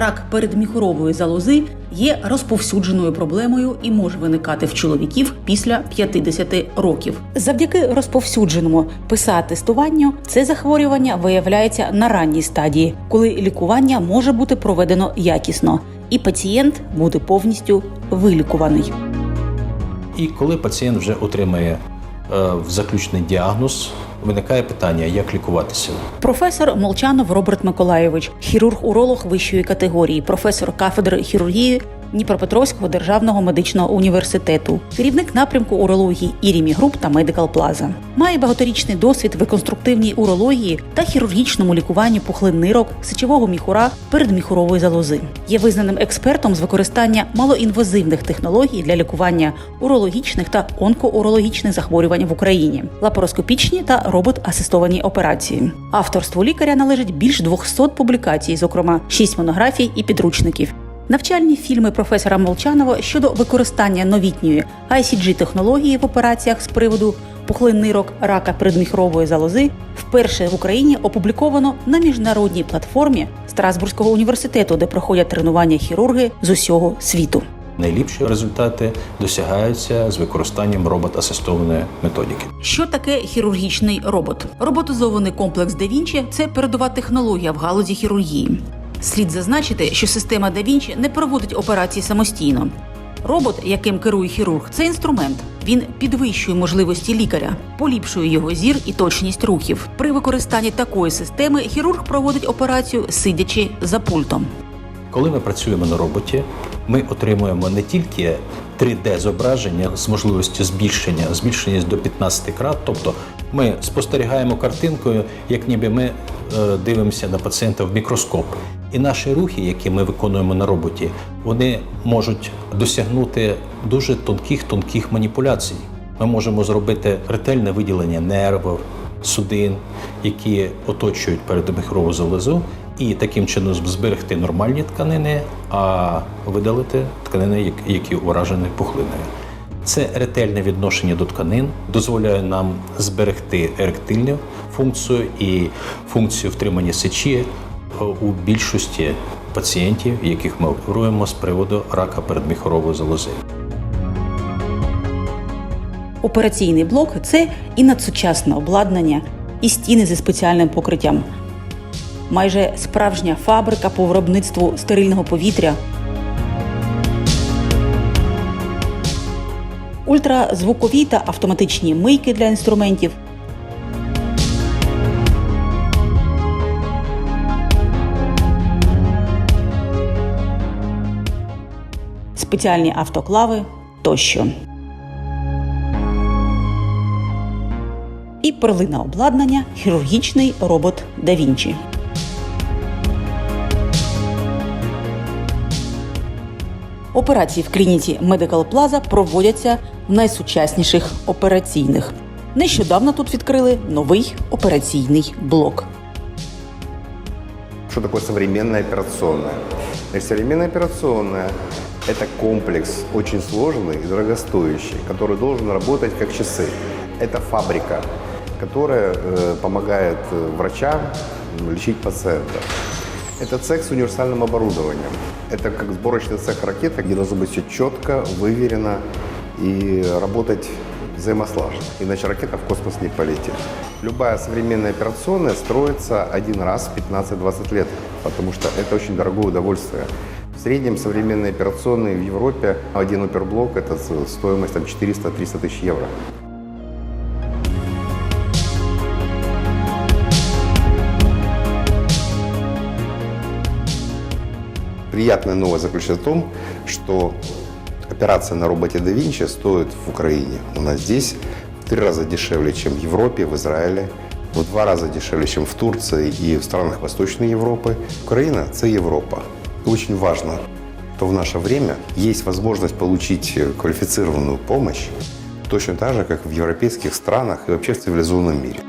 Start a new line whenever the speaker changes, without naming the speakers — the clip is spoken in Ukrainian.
Рак передміхорової залози є розповсюдженою проблемою і може виникати в чоловіків після 50 років. Завдяки розповсюдженому ПСА-тестуванню це захворювання виявляється на ранній стадії, коли лікування може бути проведено якісно, і пацієнт буде повністю вилікуваний.
І коли пацієнт вже отримає е, заключний діагноз, виникає питання, як лікуватися.
Професор Молчанов Роберт Миколаєвич, хірург-уролог вищої категорії, професор кафедри хірургії Дніпропетровського державного медичного університету, керівник напрямку урології Ірімі Груп та Медикал Плаза. Має багаторічний досвід в реконструктивній урології та хірургічному лікуванні пухлин нирок, сечового міхура, передміхурової залози. Є визнаним експертом з використання малоінвазивних технологій для лікування урологічних та онкоурологічних захворювань в Україні, лапароскопічні та робот-асистовані операції. Авторству лікаря належить більш 200 публікацій, зокрема 6 монографій і підручників. Навчальні фільми професора Молчанова щодо використання новітньої ICG технології в операціях з приводу пухлин нирок рака передміхрової залози вперше в Україні опубліковано на міжнародній платформі Страсбурзького університету, де проходять тренування хірурги з усього світу.
Найліпші результати досягаються з використанням робот-асистованої методики.
Що таке хірургічний робот? Роботизований комплекс Da Vinci – це передова технологія в галузі хірургії. Слід зазначити, що система Da Vinci не проводить операції самостійно. Робот, яким керує хірург, це інструмент. Він підвищує можливості лікаря, поліпшує його зір і точність рухів. При використанні такої системи хірург проводить операцію, сидячи за пультом.
Коли ми працюємо на роботі, ми отримуємо не тільки 3D-зображення з можливістю збільшення, збільшення до 15 крат, тобто ми спостерігаємо картинкою, як ніби ми дивимося на пацієнта в мікроскоп. І наші рухи, які ми виконуємо на роботі, вони можуть досягнути дуже тонких тонких маніпуляцій. Ми можемо зробити ретельне виділення нервів, судин, які оточують передміхрову залозу, і таким чином зберегти нормальні тканини, а видалити тканини, як- які уражені пухлиною. Це ретельне відношення до тканин дозволяє нам зберегти еректильну функцію і функцію втримання сечі е, у більшості пацієнтів, яких ми оперуємо з приводу рака передміхорової залози.
Операційний блок це і надсучасне обладнання, і стіни зі спеціальним покриттям. Майже справжня фабрика по виробництву стерильного повітря. Ультразвукові та автоматичні мийки для інструментів. Спеціальні автоклави тощо. і перлина обладнання хірургічний робот Да Вінчі. Операції в клініці Medical Plaza проводяться в найсучасніших операційних. Нещодавно тут відкрили новий операційний блок.
Что такое современная операционная? Значит, современная операционная – это комплекс очень сложный и дорогостоящий, который должен работать как часы. Это фабрика, которая э, помогает э, врачам лечить пациентов. Это цех с универсальным оборудованием. Это как сборочный цех ракеты, где должно быть все четко, выверено и работать взаимослаженно. Иначе ракета в космос не полетит. Любая современная операционная строится один раз в 15-20 лет, потому что это очень дорогое удовольствие. В среднем современные операционные в Европе, один оперблок – это стоимость там, 400-300 тысяч евро. Приятная новость заключается в том, что операция на роботе Da Vinci стоит в Украине. У нас здесь в три раза дешевле, чем в Европе, в Израиле, в два раза дешевле, чем в Турции и в странах Восточной Европы. Украина – это Европа. И очень важно, что в наше время есть возможность получить квалифицированную помощь точно так же, как в европейских странах и вообще в цивилизованном мире.